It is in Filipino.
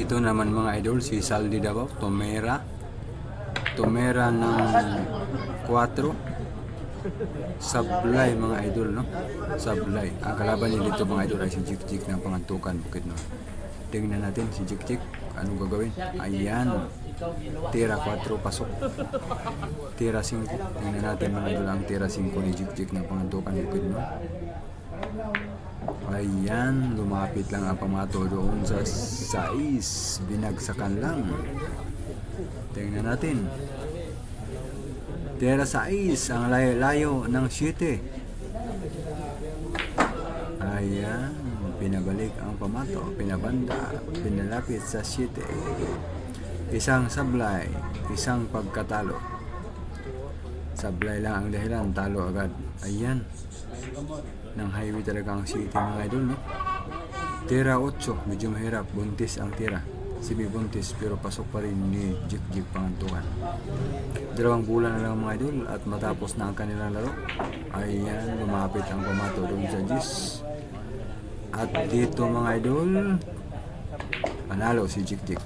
Ito naman mga idol, si Saldi Davao, Tomera. Tomera ng 4. Sablay mga idol, no? Sablay. Ang kalaban niya dito mga idol ay si Jik Jik ng Pangantukan, Bukid no. Tingnan natin si Jik Jik. Anong gagawin? Ayan. Tira 4 pasok. Tira 5. Tingnan natin mga idol ang tira 5 ni Jik Jik ng Pangantukan, Bukid no. Ayan, lumapit lang ang pamato doon sa sais. Binagsakan lang. Tingnan natin. Tera sais, ang layo-layo ng 7. Ayan, pinabalik ang pamato, pinabanda, pinalapit sa 7. Isang sablay, isang pagkatalo. Sablay lang ang dahilan, talo agad. Ayan, ng highway talaga ang city mga idol, no? Tira 8, medyo mahirap, buntis ang tira. Simi buntis pero pasok pa rin ni Jik Jik Pangantukan. Dalawang bulan na lang mga idol at matapos na ang kanilang laro. Ayan, lumapit ang pamato doon sa Jis. At dito mga idol, panalo si Jik Jik.